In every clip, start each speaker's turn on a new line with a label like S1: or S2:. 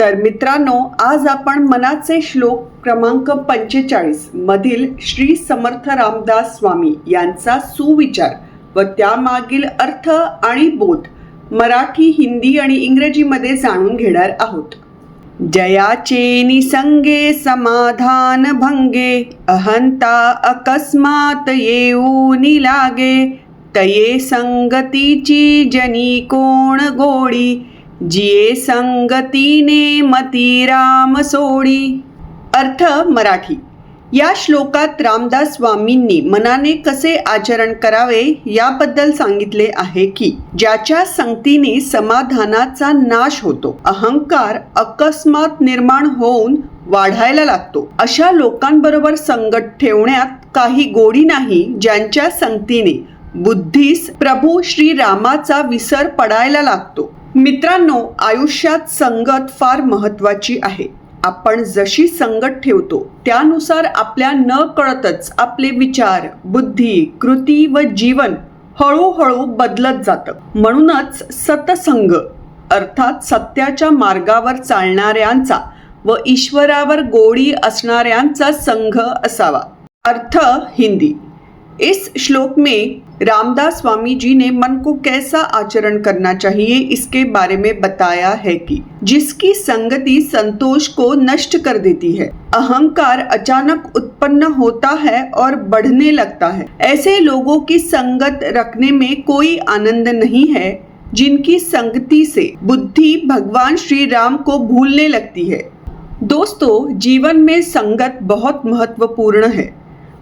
S1: तर मित्रांनो आज आपण मनाचे श्लोक क्रमांक पंचेचाळीस मधील श्री समर्थ रामदास स्वामी यांचा सुविचार व त्यामागील अर्थ आणि बोध मराठी हिंदी आणि इंग्रजीमध्ये जाणून घेणार आहोत. जयाचे निसंगे समाधान भंगे अहंता अकस्मात येऊन लागे तये संगतीची जनी कोण गोडी जिये संगतीने मती राम सोडी. अर्थ मराठी. या श्लोकात रामदास स्वामींनी मनाने कसे आचरण करावे याबद्दल सांगितले आहे की ज्याच्या संगतीने समाधानाचा नाश होतो अहंकार अकस्मात निर्माण होऊन वाढायला लागतो. अशा लोकांबरोबर संगत ठेवण्यात काही गोडी नाही ज्यांच्या संगतीने बुद्धीस प्रभू श्री रामाचा विसर पडायला लागतो. मित्रांनो आयुष्यात संगत फार महत्वाची आहे. आपण जशी संगत ठेवतो त्यानुसार आपल्या न कळतच आपले विचार बुद्धी कृती व जीवन हळूहळू बदलत जातं. म्हणूनच सतसंग अर्थात सत्याच्या मार्गावर चालणाऱ्यांचा व ईश्वरावर गोडी असणाऱ्यांचा संघ असावा. अर्थ हिंदी. इस श्लोक में रामदास स्वामी जी ने मन को कैसा आचरण करना चाहिए इसके बारे में बताया है कि जिसकी संगति संतोष को नष्ट कर देती है, अहंकार अचानक उत्पन्न होता है और बढ़ने लगता है। ऐसे लोगों की संगत रखने में कोई आनंद नहीं है, जिनकी संगति से बुद्धि भगवान श्री राम को भूलने लगती है। दोस्तों, जीवन में संगत बहुत महत्वपूर्ण है।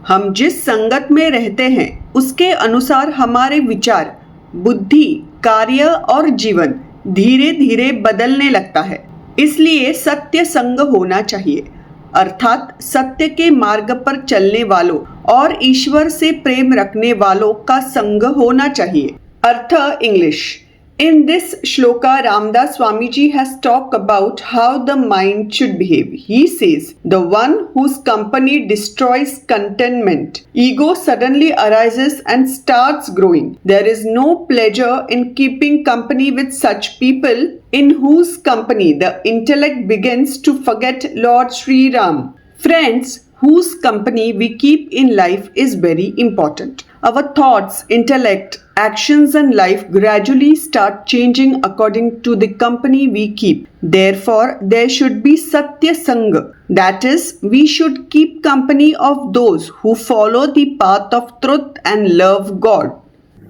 S1: हम जिस संगत में रहते हैं, उसके अनुसार हमारे विचार, बुद्धि, कार्य और जीवन धीरे धीरे बदलने लगता है। इसलिए सत्य संग होना चाहिए। अर्थात सत्य के मार्ग पर चलने वालों और ईश्वर से प्रेम रखने वालों का संग होना चाहिए। अर्थ English. In this shloka, Ramdas Swamiji has talked about how the mind should behave. He says, The one whose company destroys contentment, ego suddenly arises and starts growing. There is no pleasure in keeping company with such people in whose company the intellect begins to forget Lord Sri Ram. Friends, whose company we keep in life is very important. Our thoughts, intellect, actions, and life gradually start changing according to the company we keep. Therefore, there should be Satya Sangha. That is, we should keep company of those who follow the path of truth and love God.